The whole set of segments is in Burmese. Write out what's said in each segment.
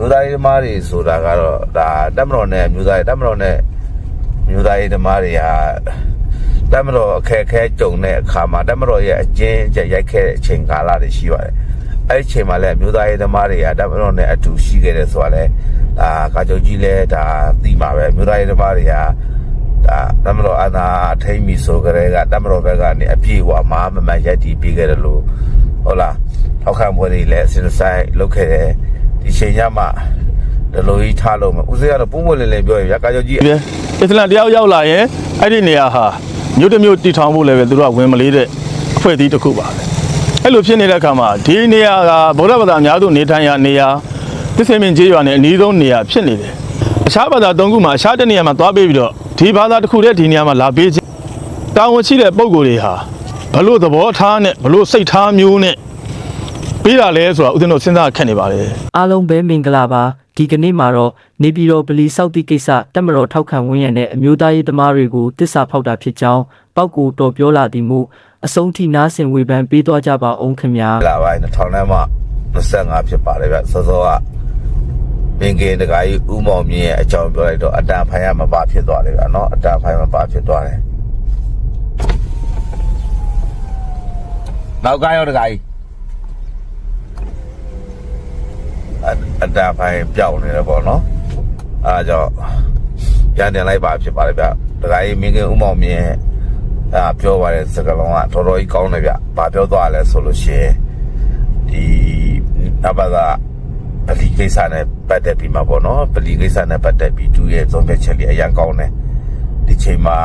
မျိုးသားရေးဓမ္မတွေဆိုတာကတော့ဒါတက်မတော်နဲ့မျိုးသားရေးတက်မတော်နဲ့မျိုးသားရေးဓမ္မတွေဟာတက်မတော်အခက်အခဲကြုံတဲ့အခါမှာတက်မတော်ရဲ့အကျဉ်းချက်ရိုက်ခဲ့တဲ့အချိန်ကာလတွေရှိပါတယ်အဲ့ဒီအချိန်မှာလည်းမျိုးသားရေးဓမ္မတွေကတက်မတော်နဲ့အတူရှိခဲ့တယ်ဆိုတာလဲဒါကာချုပ်ကြီးလဲဒါသိမှာပဲမျိုးသားရေးဓမ္မတွေကဒါတမတော်အနာအထိမ့်မီဆိုကြတဲ့ကတမတော်ဘက်ကနေအပြည့်အဝမဟာမမရက်တီပြီးခဲ့တယ်လို့ဟုတ်လားထောက်ခံပွဲတွေလည်းအစဉ်ဆိုင်လုပ်ခဲ့တယ် ဒီချိန်ညမှာဒီလိုကြီးထားလို့မဦးစေးကတော့ပုံမလင်းလင်းပြောရရကာချုပ်ကြီးပြအစ္စလမ်တယောက်ရောက်လာရင်အဲ့ဒီနေရာဟာမြို့တစ်မြို့တည်ထောင်ဖို့လည်းပဲသူတို့ကဝင်မလေးတဲ့အဖွဲ့အစည်းတစ်ခုပါပဲအဲ့လိုဖြစ်နေတဲ့အခါမှာဒီနေရာကဗုဒ္ဓဘာသာအများစုနေထိုင်ရာနေရာသစ္စေမင်းကျေးရွာနဲ့အနီးဆုံးနေရာဖြစ်နေတယ်အခြားဘာသာ၃ခုမှာအခြားတစ်နေရာမှာသွားပေးပြီးတော့ဒီဘာသာတစ်ခုတည်းဒီနေရာမှာလာပေးခြင်းတာဝန်ရှိတဲ့ပုံကိုယ်တွေဟာဘလို့သဘောထားနဲ့ဘလို့စိတ်ထားမျိုးနဲ့ ပေးတာလဲဆိုတာဦးဇင်းတို့စဉ်းစားခက်နေပါလေအားလုံးပဲမင်္ဂလာပါဒီကနေ့မှာတော့နေပြည်တော်ဗလီစောက်တိကိစ္စတက်မတော်ထောက်ခံဝန်းရံတဲ့အမျိုးသားရေးသမားတွေကိုတစ္ဆာဖောက်တာဖြစ်ကြောင်းပောက်ကိုတော်ပြောလာသည်မို့အဆုံးထိနားဆင်ဝေဖန်ပေးသွားကြပါအောင်ခင်ဗျာလာပိုင်း2000နဲ့မှ25ဖြစ်ပါတယ်ဗျစောစောကမင်းကင်းတကာကြီးဥမောင်မြင့်ရဲ့အကြောင်းပြောလိုက်တော့အတန်ဖိုင်ရမပါဖြစ်သွားတယ်ဗျာနော်အတန်ဖိုင်မပါဖြစ်သွားတယ်နောက်ကရောတကာကြီး အအတန်ဖိုင်ပြောင်းနေတယ်ပေါ့နော်အားကြောင့်ပြန်တင်လိုက်ပါဖြစ်ပါတယ်ဗျတကာကြီးမင်းကင်းဥမောင်မြင့်ရဲ့အာပြောပါတဲ့စကားလုံးကတော်တော်ကြီးကောင်းတယ်ဗျ။ဘာပြောသွားလဲဆိုလို့ရှိရင်ဒီနဘာသာပလီကိစ္စနဲ့ပတ်သက်ပြီးမှာပေါ့နော်။ပလီကိစ္စနဲ့ပတ်သက်ပြီးသူရဲ့သုံးဖြတ်ချက်လေးအရင်ကောင်းတယ်။ဒီချိန်မှာ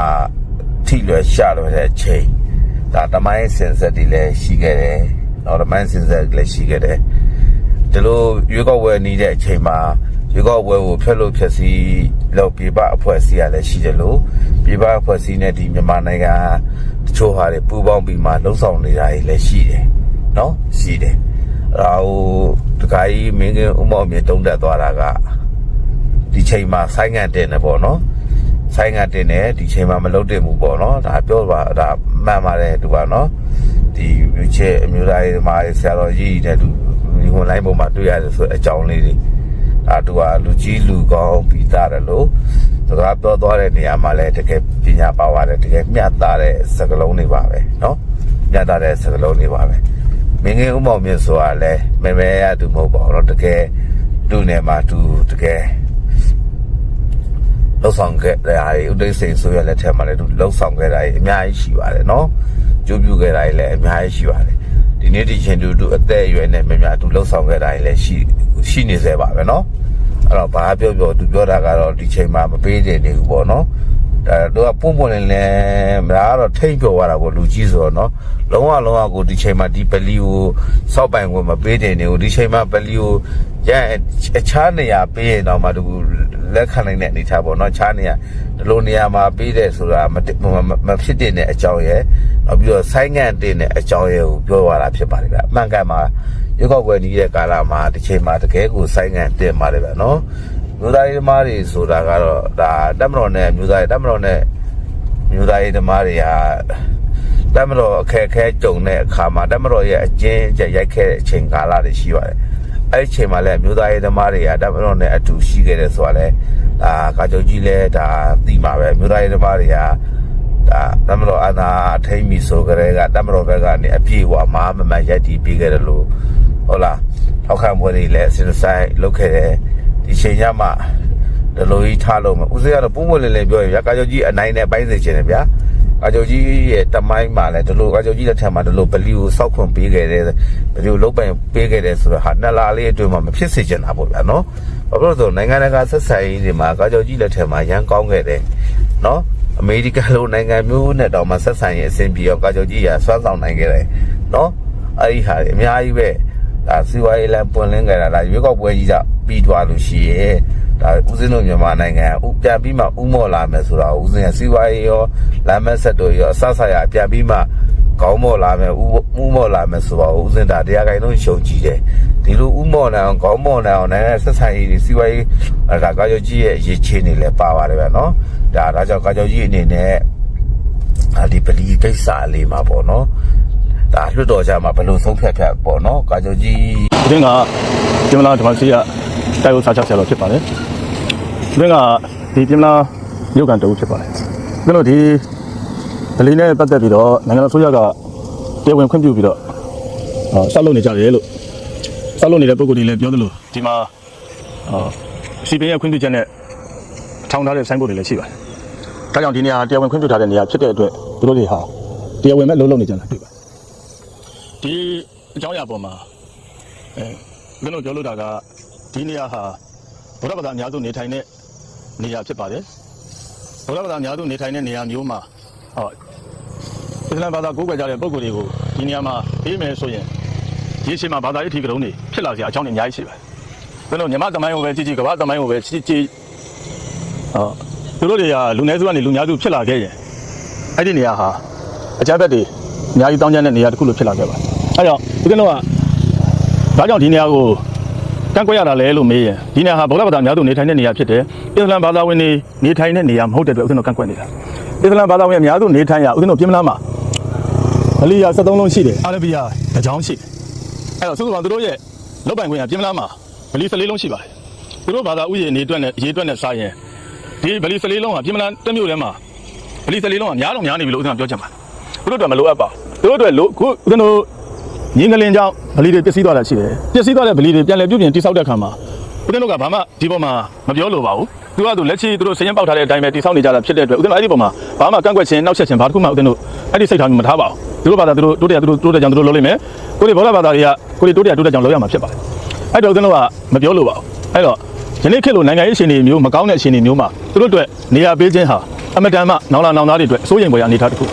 ထိလွယ်ရှာလွယ်တဲ့အချိန်ဒါတမိုင်းစင်ဆက်တွေလည်းရှိခဲ့တယ်။နော်တမိုင်းစင်ဆက်လည်းရှိခဲ့တယ်။ ဒီလိုရွေးကောက်ပွဲနေတဲ့အချိန်မှာရွေးကောက်ပွဲကိုဖျက်လို့ဖျက်စီးလောက်ပြပအဖွဲ့အစည်းရလည်းရှိတယ်လို့ပြပအဖွဲ့အစည်းနဲ့ဒီမြန်မာနိုင်ငံတချို့ဟာတွေပူးပေါင်းပြီးမှလှုပ်ဆောင်နေတာတွေလည်းရှိတယ်နော်ရှိတယ်အဲ့ဒါဟိုတခါကြီးမင်းကဥမောင်မြေတုံးတက်သွားတာကဒီချိန်မှာဆိုင်းငံ့တင်တယ်ပေါ့နော်ဆိုင်းငံ့တင်တယ်ဒီချိန်မှာမလုပ်တင်ဘူးပေါ့နော်ဒါပြောပါဒါမှန်ပါတယ်သူကနော်ဒီမြချေအမျိုးသားရေးမာဆရာတော်ကြီးတဲ့သူဒီ ဝင်လိုင်းပေါ်မှာတွေ့ရတယ်ဆိုအကြောင်းလေးတွေ အာတူဟာလူကြီးလူကောင်းပြီးသားတယ်လို့စကားပြောသွားတဲ့နေရာမှာလည်းတကယ်ပညာပါပါတယ်တကယ်မျှတတဲ့စကားလုံးတွေပါပဲเนาะမျှတတဲ့စကားလုံးတွေပါပဲမင်းငယ်ဥမောင်မြင့်ဆိုတာလည်းမဲမဲရသူမဟုတ်ပါဘူးเนาะတကယ်လူနယ်မှာသူတကယ်လှုပ်ဆောင်ခဲ့တဲ့အားဥဒိစိန်ဆိုရလက်ထက်မှာလည်းသူလှုပ်ဆောင်ခဲ့တာကြီးအများကြီးရှိပါတယ်เนาะကြိုးပြုခဲ့တာကြီးလည်းအများကြီးရှိပါတယ် ဒီနေ့ဒီချိန်သူသူအသက်အရွယ်နဲ့မြများသူလှုပ်ဆောင်ခဲ့တာကြီးလည်းရှိရှိနေသေးပါပဲเนาะ အဲ့တော့ဘာပြောပြောသူပြောတာကတော့ဒီချိန်မှာမပေးတယ်နေဘူးပေါ့နော်ဒါတော့ပုံပုံလင်းလင်းဒါကတော့ထိမ့်ပြောသွားတာပေါ့လူကြီးဆိုတော့နော်လုံးဝလုံးဝကိုဒီချိန်မှာဒီပလီကိုစောက်ပိုင်ဝင်မပေးတယ်နေဘူးဒီချိန်မှာပလီကို ရအခြားနေရာပေးရင်တော့မှသူလက်ခံနိုင်တဲ့အနေထားပေါ့နော်ခြားနေရာဒီလိုနေရာမှာပေးတယ်ဆိုတာမမဖြစ်တဲ့အကြောင်းရဲ့နောက်ပြီးတော့ဆိုင်းငံ့တင်တဲ့အကြောင်းရဲ့ကိုပြောသွားတာဖြစ်ပါတယ်ဗျအမှန်ကန်မှာရုပ်ောက်ပွဲနီးတဲ့ကာလမှာတစ်ချိန်မှာတကယ်ကိုဆိုင်းငံ့တင်ပါတယ်ဗျနော်မျိုးသားရေးဓမ္မတွေဆိုတာကတော့ဒါတက်မတော်နဲ့မျိုးသားရေးတက်မတော်နဲ့မျိုးသားရေးဓမ္မတွေဟာတက်မတော်အခက်အခဲကြုံတဲ့အခါမှာတက်မတော်ရဲ့အကျဉ်းချက်ရိုက်ခဲ့တဲ့အချိန်ကာလတွေရှိပါတယ် အဲ့ဒီအချိန်မှာလည်းမျိုးသားရေးဓမ္မတွေကတက်မတော်နဲ့အတူရှိခဲ့တယ်ဆိုတာလဲဒါကာချုပ်ကြီးလဲဒါသိမှာပဲမျိုးသားရေးဓမ္မတွေကဒါတမတော်အနာအထိမ့်မီဆိုကြတဲ့ကတမတော်ဘက်ကနေအပြည့်အဝမဟာမမရက်တီပြီးခဲ့တယ်လို့ဟုတ်လားထောက်ခံပွဲတွေလည်းအစဉ်ဆိုင်လုပ်ခဲ့တယ်ဒီချိန်ညမှာဒီလိုကြီးထားလို့မဦးစေးကတော့ပုံမလင်းလင်းပြောရရကာချုပ်ကြီးအနိုင်နဲ့ပိုင်းစေချင်တယ်ဗျာ ကာချုပ်ကြီးရဲ့တမိုင်းမှာလည်းဒီလိုကာချုပ်ကြီးလက်ထက်မှာဒီလိုပလီကိုစောက်ခွန်ပေးခဲ့တယ်ဘယ်လိုလုပ်ပိုင်ပေးခဲ့တယ်ဆိုတော့ဟာနှစ်လာလေးအတွင်းမှာမဖြစ်စေချင်တာပေါ့ဗျာနော်ဘာဖြစ်လို့လဲဆိုတော့နိုင်ငံတကာဆက်ဆံရေးတွေမှာကာချုပ်ကြီးလက်ထက်မှာရန်ကောင်းခဲ့တယ်နော်အမေရိကန်လိုနိုင်ငံမျိုးနဲ့တောင်မှဆက်ဆံရေးအဆင်ပြေအောင်ကာချုပ်ကြီးရဆွမ်းဆောင်နိုင်ခဲ့တယ်နော်အဲ့ဒီဟာတွေအများကြီးပဲဒါစီဝါရေးလန်ပွင့်လင်းခဲ့တာဒါရွေးကောက်ပွဲကြီးကပြီးသွားလို့ရှိရဲ့ ဒါဦးစင်းတို့မြန်မာနိုင်ငံဥပြန်ပြီးမှဥမော်လာမယ်ဆိုတော့ဦးစင်းကစီဝါရေးရောလမ်းမဆက်တို့ရောအဆဆရပြန်ပြီးမှကောင်းမော်လာမယ်ဥဥမော်လာမယ်ဆိုတော့ဦးစင်းဒါတရားကိုင်လုံးရှုံကြည့်တယ်ဒီလိုဥမော်နိုင်အောင်ကောင်းမော်နိုင်အောင်နိုင်ငံဆက်ဆံရေးစီဝါရေးဒါကာချုပ်ကြီးရဲ့အရေးချင်းတွေလည်းပါပါတယ်ဗျနော်ဒါဒါကြောင့်ကာကျော်ကြီးအနေနဲ့အာဒီပလီကိစ္စလေးမှာပေါ့နော် ဒါလွတ်တော်ကြမှာဘယ်လိုဆုံးဖြတ်ဖြတ်ပေါ့နော်ကာကျော်ကြီးဒီကဒီမလားဓမ္မစီကတိုက်ဥစားချဆရာတော်ဖြစ်ပါတယ်သူကဒီပြင်လာရုပ်ကန်တူဖြစ်ပါတယ်သူတို့ဒီဗလီနဲ့ပတ်သက်ပြီးတော့နိုင်ငံတော်ဆိုရကတရားဝင်ခွင့်ပြုပြီးတော့အော်ဆောက်လုပ်နေကြတယ်လို့ဆောက်လုပ်နေတဲ့ပုံကိုယ်တွေလည်းပြောသလိုဒီမှာအော်စီပင်းရဲ့ခွင့်ပြုချက်နဲ့ထောင်ထားတဲ့ဆိုင်းဘုတ်တွေလည်းရှိပါတယ်ဒါကြောင့်ဒီနေရာတရားဝင်ခွင့်ပြုထားတဲ့နေရာဖြစ်တဲ့အတွက်သူတို့တွေဟာတရားဝင်မဲ့လုံးလုံးနေကြတာတွေ့ပါတယ် ဒီအကြောင်းအရာပေါ်မှာအဲဘယ်လိုပြောလို့တာကဒီနေရာဟာဘုရားဘာသာအများစုနေထိုင်တဲ့နေရာဖြစ်ပါတယ်ဘုရားဘာသာအများစုနေထိုင်တဲ့နေရာမျိုးမှာဟောအစ္စလာမ်ဘာသာကိုးကွယ်ကြတဲ့ပုံကိုယ်တွေကိုဒီနေရာမှာပေးမယ်ဆိုရင်ဒီအချိန်မှာဘာသာရေးထီကလုံးတွေဖြစ်လာစရာအကြောင်းတွေအများကြီးရှိပါတယ်ဘယ်လိုညီမသမိုင်းကိုပဲကြည့်ကြည့်ကမ္ဘာသမိုင်းကိုပဲကြည့်ကြည့်ဟောသူတို့တွေကလူနည်းစုကနေလူများစုဖြစ်လာခဲ့ရင်အဲ့ဒီနေရာဟာအကြမ်းဖက်တွေအများကြီးတောင်းကျမ်းတဲ့နေရာတစ်ခုလိုဖြစ်လာခဲ့ပါတယ် အဲကြောင့်ဒီကတော့ကဘာကြောင့်ဒီနေရာကိုတန်းကွက်ရတာလဲလို့မေးရင်ဒီနေရာဟာဗုဒ္ဓဘာသာအများစုနေထိုင်တဲ့နေရာဖြစ်တယ်အစ္စလာမ်ဘာသာဝင်တွေနေထိုင်တဲ့နေရာမဟုတ်တဲ့အတွက်ဦးဇင်းတို့ကန့်ကွက်နေတာအစ္စလာမ်ဘာသာဝင်အများစုနေထိုင်ရဦးဇင်းတို့ပြင်မလားမှာမလီယာ73လုံးရှိတယ်အာရဗီယာတစ်ကြောင်းရှိတယ်အဲ့တော့စုစုပေါင်းသူတို့ရဲ့လောက်ပိုင်ခွင့်ကပြင်မလားမှာမလီ14လုံးရှိပါတယ်သူတို့ဘာသာဥယျာဉ်နေအတွက်နဲ့ရေးအတွက်နဲ့စားရင်ဒီဗလီ14လုံးကပြင်မလားတစ်မျိုးထဲမှာဗလီ14လုံးကများတော့များနေပြီလို့ဦးဇင်းကပြောချင်ပါတယ်သူတို့အတွက်မလိုအပ်ပါဘူးသူတို့အတွက်လို့ခုဦးဇင်းတို့ ငင်းကလင်ကြောင့်ဗလီတွေပျက်စီးသွားတာရှိတယ်ပျက်စီးသွားတဲ့ဗလီတွေပြန်လည်ပြုပြင်တိစောက်တဲ့အခါမှာဦးဇင်းတို့ကဘာမှဒီပေါ်မှာမပြောလိုပါဘူးသူကသူလက်ချီသူတို့စရင်ပေါက်ထားတဲ့အတိုင်းပဲတိစောက်နေကြတာဖြစ်တဲ့အတွက်ဦးဇင်းတို့အဲ့ဒီပေါ်မှာဘာမှကန့်ကွက်ခြင်းနောက်ဆက်ခြင်းဘာတစ်ခုမှဦးဇင်းတို့အဲ့ဒီစိတ်ထားမျိုးမထားပါဘူးသူတို့ဘာသာသူတို့တိုးတက်သူတို့တိုးတက်ကြောင်သူတို့လုပ်လိမ့်မယ်ကိုယ်တွေဘောဓဘာသာတွေကကိုယ်တွေတိုးတက်တိုးတက်ကြောင်လုပ်ရမှာဖြစ်ပါတယ်အဲ့တော့ဦးဇင်းတို့ကမပြောလိုပါဘူးအဲ့တော့ယနေ့ခေတ်လိုနိုင်ငံရေးရှင်တွေမျိုးမကောင်းတဲ့ရှင်တွေမျိုးမှာသူတို့အတွက်နေရာပေးခြင်းဟာအမတန်မှနောင်လာနောင်သားတွေအတွက်အစိုးရိမ်ဖွယ်ရာအနေအထားတစ်ခု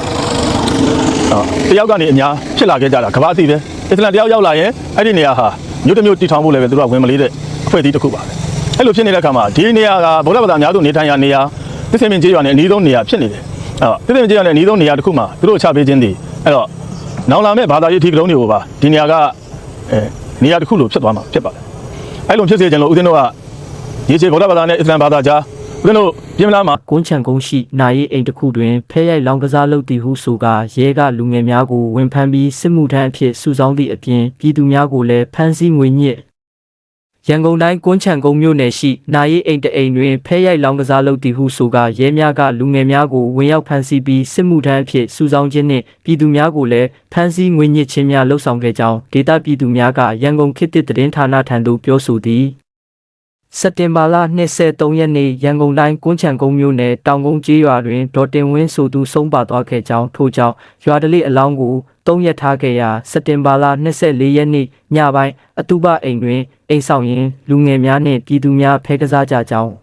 အော်တယောက်ကနေအများဖြစ်လာခဲ့ကြတာကမ္ဘာအသိပဲ အစ္စလာမ်တယောက်ရောက်လာရင်အဲ့ဒီနေရာဟာမြို့တစ်မြို့တည်ထောင်ဖို့လည်းပဲသူတို့ကဝင်မလေးတဲ့အဖွဲ့အစည်းတစ်ခုပါပဲအဲ့လိုဖြစ်နေတဲ့အခါမှာဒီနေရာကဗုဒ္ဓဘာသာအများစုနေထိုင်ရာနေရာသစ္စာမြင့်ကျေးရွာနဲ့အနီးဆုံးနေရာဖြစ်နေတယ်အဲ့တော့သစ္စာမြင့်ကျေးရွာနဲ့အနီးဆုံးနေရာတစ်ခုမှာသူတို့ချပေးခြင်းတည်အဲ့တော့နောင်လာမဲ့ဘာသာရေးထီကလုံးတွေကိုပါဒီနေရာကအဲနေရာတစ်ခုလိုဖြစ်သွားမှာဖြစ်ပါတယ်အဲ့လိုဖြစ်စေချင်လို့ဦးဇင်းတို့ကရေချေဗုဒ္ဓဘာသာနဲ့အစ္စလာမ်ဘာသာကြား ဦးဇင်းတို့ပြင်မလားမှာကွန်းချံကုန်းရှိနာရီအိမ်တစ်ခုတွင်ဖဲရိုက်လောင်ကစားလုပ်သည်ဟုဆိုကာရဲကလူငယ်များကိုဝန်ဖမ်းပြီးစစ်မှုထမ်းအဖြစ်စုဆောင်းသည့်အပြင်ပြည်သူများကိုလည်းဖမ်းဆီးငွေညစ်ရန်ကုန်တိုင်းကွန်းချံကုန်းမြို့နယ်ရှိနာရီအိမ်တအိမ်တွင်ဖဲရိုက်လောင်ကစားလုပ်သည်ဟုဆိုကာရဲများကလူငယ်များကိုဝင်ရောက်ဖမ်းဆီးပြီးစစ်မှုထမ်းအဖြစ်စုဆောင်းခြင်းနှင့်ပြည်သူများကိုလည်းဖမ်းဆီးငွေညစ်ခြင်းများလှုပ်ဆောင်ခဲ့ကြောင်းဒေသပြည်သူများကရန်ကုန်ခေတ်သစ်သတင်းဌာနထံသို့ပြောဆိုသည် စက်တင်ဘာလ23ရက်နေ့ရန်ကုန်တိုင်းကွန်းချံကုန်းမြို့နယ်တောင်ကုန်းကျေးရွာတွင်ဒေါ်တင်ဝင်းဆိုသူဆုံးပါသွားခဲ့ကြောင်းထို့ကြောင့်ရွာတလေးအလောင်းကိုတုံးရက်ထားခဲ့ရာစက်တင်ဘာလ24ရက်နေ့ညပိုင်းအတူပအိမ်တွင်အိမ်ဆောင်ရင်လူငယ်များနှင့်ပြည်သူများဖဲကစားကြကြောင်း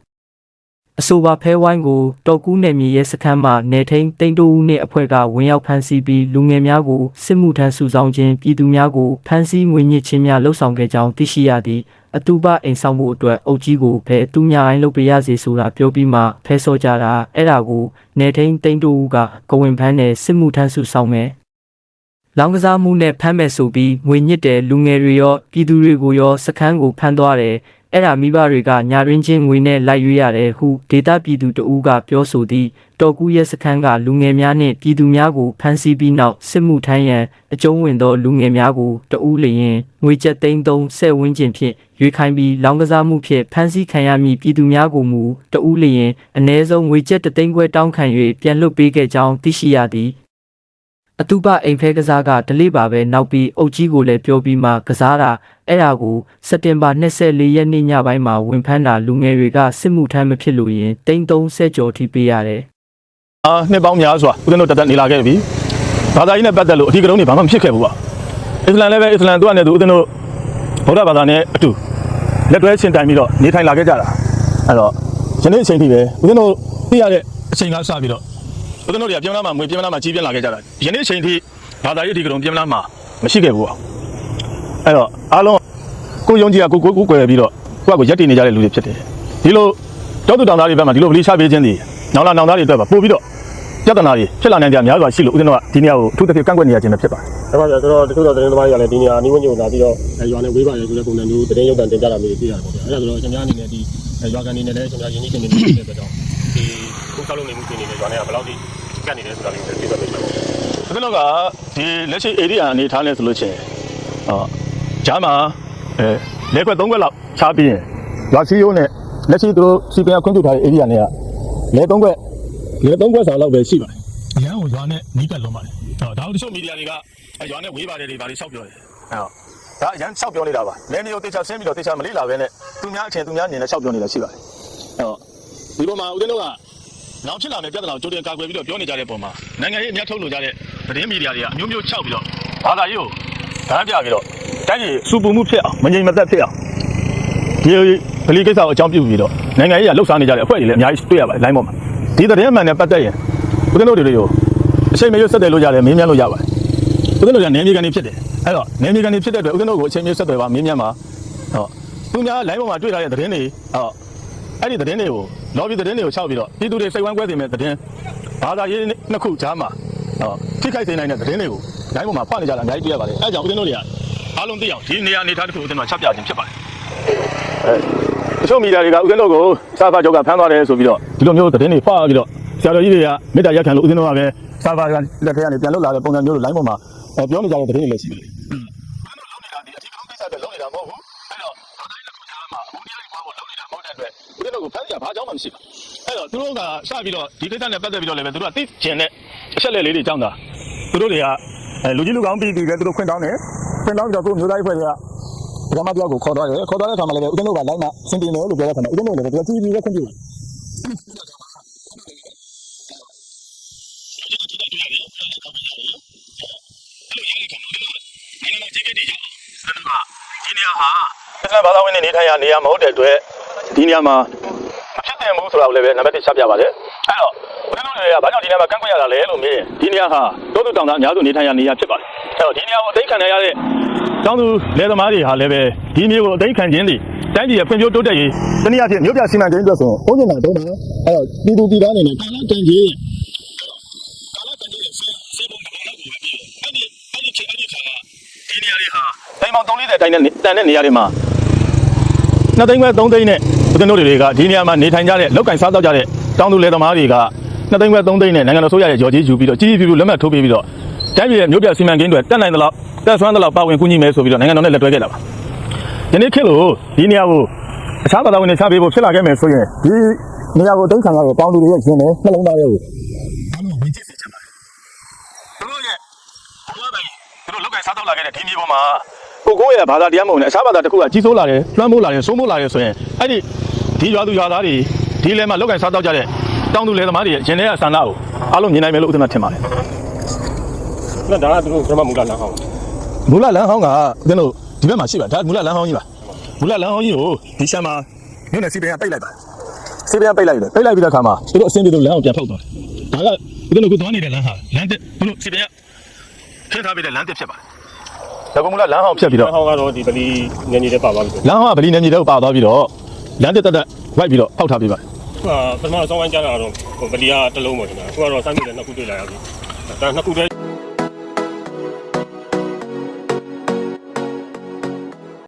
အဆိုပါဖဲဝိုင်းကိုတော်ကူးနယ်မြေရဲစခန်းမှနေထိန်တိန်တိုးဦးနှင့်အဖွဲ့ကဝင်ရောက်ဖမ်းဆီးပြီးလူငယ်များကိုစစ်မှုထမ်းစုဆောင်ခြင်းပြည်သူများကိုဖမ်းဆီးငွေညစ်ခြင်းများလှုပ်ဆောင်ခဲ့ကြောင်းသိရှိရသည်အတူပအိမ်ဆောင်မှုအတွက်အုပ်ကြီးကိုဖဲသူများအိုင်းလုပ်ပြရစီဆိုတာပြောပြီးမှဖဲစောကြတာအဲ့ဒါကိုနေထိန်တိန်တိုးဦးကကဝင်ဖန်းနဲ့စစ်မှုထမ်းစုဆောင်မယ်လောင်ကစားမှုနဲ့ဖမ်းမဲ့ဆိုပြီးငွေညစ်တဲ့လူငယ်တွေရောပြည်သူတွေကိုရောစခန်းကိုဖမ်းသွားတယ် အဲ့ဒါမိဘတွေကညာရင်းချင်းငွေနဲ့လိုက်ရွေးရတယ်ဟုဒေတာပြည်သူတအူးကပြောဆိုသည်တော်ကူရဲစခန်းကလူငယ်များနှင့်ပြည်သူများကိုဖမ်းဆီးပြီးနောက်စစ်မှုထမ်းရန်အကျုံးဝင်သောလူငယ်များကိုတအူးလျင်ငွေကျပ်သိန်းသုံးဆဲဝန်းကျင်ဖြင့်ရွေးခိုင်းပြီးလောင်ကစားမှုဖြင့်ဖမ်းဆီးခံရမည့်ပြည်သူများကိုမူတအူးလျင်အ ਨੇ ဆုံးငွေကျပ်တသိန်းခွဲတောင်းခံ၍ပြန်လွှတ်ပေးခဲ့ကြောင်းသိရှိရသည် အတူပအိမ်ဖဲကစားကဒလေးပါပဲနောက်ပြီးအုတ်ကြီးကိုလည်းပြောပြီးမှကစားတာအဲ့ဒါကိုစက်တင်ဘာ24ရက်နေ့ညပိုင်းမှာဝင်ဖမ်းတာလူငယ်တွေကစစ်မှုထမ်းမဖြစ်လို့ရင်တိန်း30ကျော်ထိပေးရတယ်အာနှစ်ပေါင်းများစွာဦးဇင်းတို့တက်တက်နေလာခဲ့ပြီဘာသာရေးနဲ့ပတ်သက်လို့အထီးကလုံးတွေဘာမှမဖြစ်ခဲ့ဘူးပါအစ္စလမ်လည်းပဲအစ္စလမ်သူကလည်းသူဦးဇင်းတို့ဗုဒ္ဓဘာသာနဲ့အတူလက်တွဲချင်းတိုင်ပြီးတော့နေထိုင်လာခဲ့ကြတာအဲ့တော့ယနေ့အချိန်ထိပဲဦးဇင်းတို့သိရတဲ့အချိန်ကစပြီးတော့ ဦးဇင်းတို့တွေကပြင်မလားမှာမွေပြင်မလားမှာကြီးပြင်းလာခဲ့ကြတာယနေ့အချိန်ထိဘာသာရေးအထီးကလုံးပြင်မလားမှာမရှိခဲ့ဘူးပါအဲ့တော့အားလုံးကိုယုံကြည်ကကိုကိုကိုကွယ်ပြီးတော့ကိုကကိုရက်တည်နေကြတဲ့လူတွေဖြစ်တယ်ဒီလိုတောသူတောင်သားတွေဘက်မှာဒီလိုဗလီချပေးခြင်းတွေနောင်လာနောင်သားတွေအတွက်ပါပို့ပြီးတော့ပြဿနာတွေဖြစ်လာနိုင်ကြများစွာရှိလို့ဦးဇင်းတို့ကဒီနေရာကိုအထူးသဖြင့်ကန့်ကွက်နေရခြင်းပဲဖြစ်ပါတယ်။ဒါမှမဟုတ်ဆိုတော့တချို့တော့သတင်းသမားတွေကလည်းဒီနေရာအနီးဝန်းကျင်ကိုလာပြီးတော့အဲရွာနဲ့ဝေးပါရဲဆိုတဲ့ပုံစံမျိုးသတင်းရုပ်သံတင်ကြတာမျိုးတွေတွေ့ရတယ်ပေါ့ဗျာ။အဲဒါဆိုတော့အရှင်များအနေနဲ့ဒီအဲရွာကန်နေနဲ့လည်းအရှင်များယဉ်ကျေးခြင်းတွေဖြစ်တဲ့အတွက်ကြောင့်ဒီခုဆောက်လုပ်နေမှုရှင်နေတဲ့ရွာနဲ့ကဘယ်လောက်ထိ ကတ်နေလဲဆိုတာလေးကိုသိသွားမယ်ပေါ့ဦးဇင်းတို့ကဒီလက်ရှိ area အနေထားလဲဆိုလို့ချင်းဟောဂျားမှာအဲလက်ခွက်၃ခွက်လောက်ချားပြီးရင်ရွာစီယိုးနဲ့လက်ရှိသူတို့စီပင်ကခွင့်ပြုထားတဲ့ area နဲ့ကလဲသုံးခွက်လဲသုံးခွက်စာလောက်ပဲရှိပါတယ်အရန်ကိုရွာနဲ့နီးကပ်လုံးပါတယ်ဟောဒါတို့တချို့မီဒီယာတွေကရွာနဲ့ဝေးပါတယ်တွေဘာတွေရှောက်ပြောတယ်ဟောဒါအရန်ရှောက်ပြောနေတာပါလဲမျိုးတေချာဆင်းပြီးတော့တေချာမလေးလာပဲနဲ့သူများအထင်သူများအနေနဲ့ရှောက်ပြောနေတာရှိပါတယ်ဟောဒီပေါ်မှာဦးတင်တို့က နောက်ဖြစ်လာမယ့်ပြဿနာကိုကြိုတင်ကာကွယ်ပြီးတော့ပြောနေကြတဲ့ပုံမှာနိုင်ငံရေးအများထုတ်လို့ကြတဲ့သတင်းမီဒီယာတွေကအမျိုးမျိုးခြောက်ပြီးတော့ဘာသာရေးကိုဓာတ်ပြပြီးတော့တိုင်းပြည်စူပူမှုဖြစ်အောင်မငြိမ်မသက်ဖြစ်အောင်ဒီဗလီကိစ္စကိုအကြောင်းပြုပြီးတော့နိုင်ငံရေးကလှုပ်ရှားနေကြတဲ့အဖွဲ့တွေလည်းအများကြီးတွေ့ရပါတယ် line ပေါ်မှာဒီသတင်းမှန်နဲ့ပတ်သက်ရင်ဦးဇင်းတို့တွေကိုအချိန်မရွဆက်တယ်လို့ရတယ်မင်းမြန်းလို့ရပါတယ်ဦးဇင်းတို့ကနေမြေကန်နေဖြစ်တယ်အဲ့တော့နေမြေကန်နေဖြစ်တဲ့အတွက်ဦးဇင်းတို့ကိုအချိန်မရွဆက်တယ်ပါမင်းမြန်းပါဟောသူများ line ပေါ်မှာတွေ့ထားတဲ့သတင်းတွေဟောအဲ့ဒီသတင်းတွေကို lobby သတင်းတွေကိုခြောက်ပြီးတော့ပြည်သူတွေစိတ်ဝမ်းကွဲတင်မဲ့သတင်းဘာသာရေးနှစ်ခုကြားမှာဟောထိခိုက်စေနိုင်တဲ့သတင်းတွေကို line ပေါ်မှာဖတ်နေကြတာအများကြီးတွေ့ရပါတယ်အဲ့ကြောင့်ဦးဇင်းတို့တွေကအားလုံးသိအောင်ဒီနေရာအနေထားတစ်ခုဦးဇင်းတို့ချပြခြင်းဖြစ်ပါတယ်တချို့မီဒီယာတွေကဦးဇင်းတို့ကိုစာဖာကျောက်ကဖမ်းသွားတယ်ဆိုပြီးတော့ဒီလိုမျိုးသတင်းတွေဖားပြီးတော့ဆရာတော်ကြီးတွေကမေတ္တာရက်ခံလို့ဦးဇင်းတို့ကပဲစာဖာကလက်ထဲကနေပြန်လွတ်လာတဲ့ပုံစံမျိုးလို line ပေါ်မှာအဲပြောနေကြတဲ့သတင်းတွေလည်းရှိတယ်။ဒီအထူးကိစ္စတွေလုံးနေတာမဟုတ်ဘူး။အဲ့တော့ဒေါက်တာကြီးကကြားမှာအခုတရားကြီးဘာလို့လုံးနေတာမဟုတ်တဲ့အတွက်ဦးဇင်းတို့ကိုဖမ်းကြဘာကြောင်းမှမရှိဘူး။ အဲ့တော့သူတို့ကစပြီးတော့ဒီကိစ္စနဲ့ပတ်သက်ပြီးတော့လည်းပဲသူတို့ကသိကျင်တဲ့အချက်လက်လေးတွေကြောင်းတာသူတို့တွေကအဲလူကြီးလူကောင်းပြည်သူတွေသူတို့ခွင့်တောင်းတယ်။ခွင့်တောင်းပြီးတော့ကိုမျိုးသားရေးဖွဲ့တွေကဒီကမ္ဘာပြောက်ကိုခေါ်သွားတယ်ခေါ်သွားတဲ့အခါမှာလည်းဦးဇင်းတို့ကလိုက်မှစင်တင်တယ်လို့ပြောတဲ့အခါမှာဦးဇင်းတို့လည်းသူကကြည့်ပြီးတော့ခွင့်ပြုတယ်ဒီနေရာဟာအစ္စလာမ်ဘာသာဝင်တွေနေထိုင်ရနေရာမဟုတ်တဲ့အတွက်ဒီနေရာမှာမဖြစ်သင့် ဘူးဆိုတာကိုလည်းပဲနံပါတ်1ချပြပါတယ်အဲ့တော့ဦးဇင်းတို့တွေကဘာကြောင့်ဒီနေရာမှာကန့်ကွက်ရတာလဲလို့မေးရင်ဒီနေရာဟာတိုးတူတောင်သားအများစုနေထိုင်ရနေရာဖြစ်ပါတယ်အဲ့တော့ဒီနေရာကိုအသိခံရတဲ့ကျောင်းသူလယ်သမားတွေဟာလည်းပဲဒီမျိုးကိုအသိခံခြင်းတွေတိုင်းပြည်ရဲ့ဖွံ့ဖြိုးတိုးတက်ရေးတနည်းအားဖြင့်မြို့ပြစီမံကိန်းအတွက်ဆိုဘုန်းကြီးနာတော့တာအဲ့တော့ပြည်သူပြည်သားအနေနဲ့ကာလတန်ကြီးကာလတန်ကြီးရဲ့စေဘုံဘုံလောက်ကိုပြီးအဲ့ဒီအဲ့ဒီချိန်အဲ့ဒီခါကဒီနေရာတွေဟာတိုင်ပေါင်း340တိုင်းနဲ့တန်တဲ့နေရာတွေမှာနှစ်သိန်းခွဲ3သိန်းနဲ့ ဦးဇင်းတို့တွေကဒီနေရာမှာနေထိုင်ကြတဲ့လောက်ကင်စားတော့ကြတဲ့တောင်သူလယ်သမားတွေကနှစ်သိန်းခွဲ3သိန်းနဲ့နိုင်ငံတော်ဆိုရရဲ့ရော်ကြီးယူပြီးတော့ကြီးကြီးပြူပြူလက်မှတ်ထိုးပေးပြီးတော့တိုင်းပြည်ရဲ့မြို့ပြစီမံကိန်းတွေတက်နိုင်သလောက်တက်ဆွမ်းသလောက်ပါဝင်ကူညီမယ်ဆိုပြီးတော့နိုင်ငံတော်နဲ့လက်တွဲခဲ့တာပါယနေ့ခေတ်လို့ဒီနေရာကိုအခြားဘာသာဝင်တွေချပေးဖို့ဖြစ်လာခဲ့မယ်ဆိုရင်ဒီနေရာကိုအသုံးခံရတော့ပေါင်းလူတွေရဲ့ရှင်နဲ့နှလုံးသားရဲ့ကိုဘာလို့ဝင်ကြည့်စေချင်ပါလဲသူတို့ရဲ့ဘဝပိုင်းသူတို့လောက်ကစားတော့လာခဲ့တဲ့ဒီမြေပေါ်မှာကိုကိုရဲ့ဘာသာတရားမဟုတ်နဲ့အခြားဘာသာတစ်ခုကကြီးစိုးလာတယ်လွှမ်းမိုးလာတယ်စိုးမိုးလာတယ်ဆိုရင်အဲ့ဒီ ဒီရွာသူရွာသားတွေဒီလဲမှာလောက်ကစားတော့ကြတဲ့တောင်သူလယ်သမားတွေရဲ့ရှင်တဲ့ဆန္ဒကိုအားလုံးမြင်နိုင်မယ်လို့ဥဒနာထင်ပါတယ်ဒါကသူတို့ကျွန်မမူလာလမ်းဟောင်းမူလလမ်းဟောင်းကဦးဇင်းတို့ဒီဘက်မှာရှိပါဒါမူလလမ်းဟောင်းကြီးပါမူလလမ်းဟောင်းကြီးကိုဒီဆံမှာမြို့နယ်စီပင်ကပိတ်လိုက်ပါစီပင်ကပိတ်လိုက်တယ်ပိတ်လိုက်ပြီးတဲ့အခါမှာသူတို့အစင်းတွေတို့လမ်းကိုပြန်ဖောက်သွားတယ်ဒါကဦးဇင်းတို့ကသွားနေတဲ့လမ်းဟာလမ်းတက်သူတို့စီပင်ကခင်းထားပြီးတဲ့လမ်းတက်ဖြစ်ပါတယ်ဒါကမူလလမ်းဟောင်းဖြတ်ပြီးလတော့မ်းဟောင်းကတော့ဒီပလီညနေတဲ့ပါပါပြီလမ်းဟောင်းကဗလီနယ်မြေတွေကိုပါသွားပြီးတော့ လမ်းတက်တက်တက်ဝိုက်ပြီးတော့ဖောက်ထားပြီးပါတယ်ဟာပထမဆောင်းဝိုင်းကြားတာတော့ပလီကတစ်လုံးပေါ့ဒီမှာအခုကတော့စိုင်းမြေလည်းနှစ်ခုတွေ့လာရပြီဒါနှစ်ခုတည်း